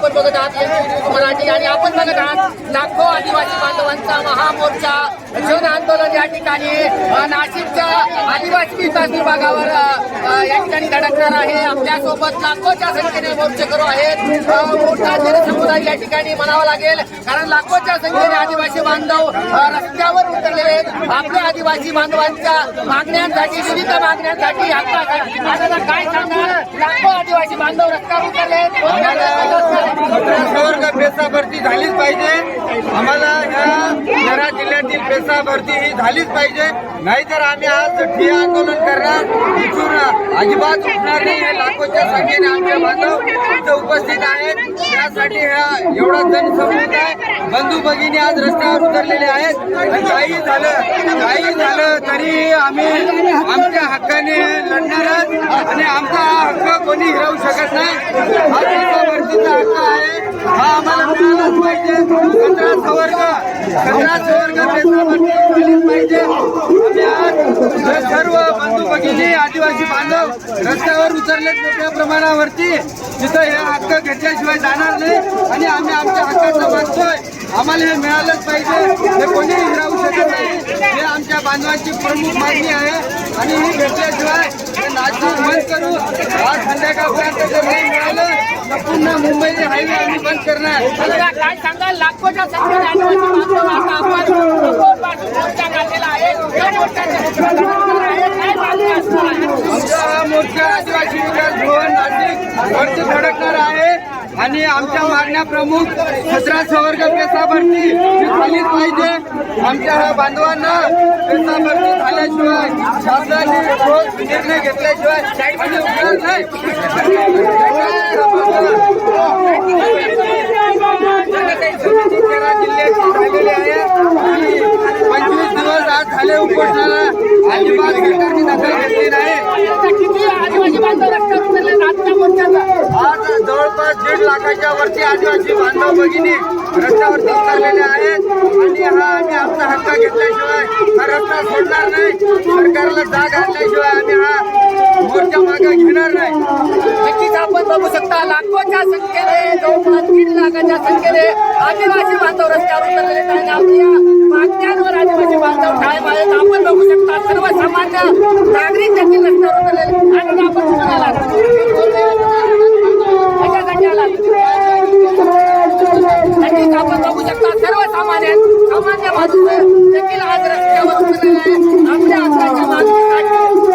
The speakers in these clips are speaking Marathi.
आपण बघत आहात. मराठी आणि आपण बघत आहात लाखो आदिवासी बांधवांचा महामोर्चा जन आंदोलन या ठिकाणी नाशिकच्या आदिवासी विकास विभागावर या ठिकाणी धडकणार आहे. आपल्यासोबत लाखोच्या संख्येने मोर्चेकरू आहेत. मोठा जनसमुदाय या ठिकाणी म्हणावा लागेल. कारण लाखोच्या संख्येने आदिवासी बांधव रस्त्यावर उतरलेले आहेत. आपल्या आदिवासी बांधवांच्या मागण्यांसाठी विविध मागण्यांसाठी हक्कासाठी काय सांगणार? लाखो आदिवासी बांधव रस्त्यावर उतरले आहेत. पेसा भरती झालीच पाहिजे? आम्हाला या जिल्ह्यातील पेसा भरती ही झालीच पाहिजे. नाहीतर आम्ही आज ठिय्या आंदोलन करणार इथून अजिबात उठणार नाही. हे लाखोच्या संख्येने आमचे बांधव इथं उपस्थित आहेत. त्यासाठी ह्या एवढा जनसमुदाय बंधू भगिनी आज रस्त्यावर उतरलेले आहेत. काही झालं काही झालं तरी आम्ही आमच्या हक्काने लढणारच आणि आमचा हा हक्क कोणी हिरवू शकत नाही. हा पेसा हक्क आहे. हा आम्हाला मिळालाच पाहिजे. सतरा सवर्ग सतरा सवर्ग पेसा भरती झालीच पाहिजे आम्ही आज हे सर्व बंधू भगिनी आदिवासी बांधव रस्त्यावर उतरलेत मोठ्या प्रमाणावरती. तिथं हे हक्क घेतल्याशिवाय जाणार नाही आणि आम्ही आमच्या हक्काचं मागतोय. आम्हाला हे मिळालंच पाहिजे. हे कोणीही हिरावू शकत नाही. हे आमच्या बांधवांची प्रमुख मागणी आहे आणि ही घेतल्याशिवाय नाशिक बंद करू. आज संध्याकाळपर्यंत जर नाही मिळालं तर पुन्हा मुंबई हायवे आम्ही बंद करणार. काय सांगाल? लाखोच्या संख्येने आदिवासी बांधव आता आपण अकोटपासून मोर्चा काढलेला आहे या मोर्चाचे मुख्य आहे काय मागणी असणार आहे आमचा हा मोर्चा आदिवासी विकास भवन नाशिक वरती धडकणार आहे आणि आमच्या मागण्या प्रमुख सतरा सवर्ग पेसा भरती झालीच पाहिजे. आमच्या बांधवांना पेसा भरती झाल्याशिवाय शासनाने ठोस निर्णय घेतल्याशिवाय तेरा जिल्ह्याची झालेली आहे. आणि पंचवीस दिवस आज झाले उपोषणाला. अजिबात सरकारने दखल घेतली नाही. आज जवळपास दीड लाखाच्या वरती आदिवासी बांधव भगिनी रस्त्यावरती उतरलेले आहेत. आणि हा आम्ही आमचा हक्क घेतल्याशिवाय हा रस्ता सोडणार नाही. सरकारला जाग आणल्याशिवाय आम्ही हा मोर्चा मागे घेणार नाही. नक्कीच आपण बघू शकता लाखोच्या संख्येने जवळपास दीड लाखाच्या संख्येने आदिवासी बांधव रस्त्यावर उतरलेले आहेत. समाज नागरिक देखील रस्त्यावर उतरलेले आणि आपण आपण सर्वसामान्य सामान्य बाजूने देखील आज रस्त्यावर उतरलेले आपल्या हक्काच्या मागणीसाठी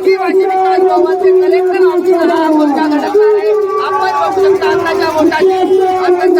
आदिवासी विकास भवनचे कलेक्टर ऑफिसर आपण बघू शकता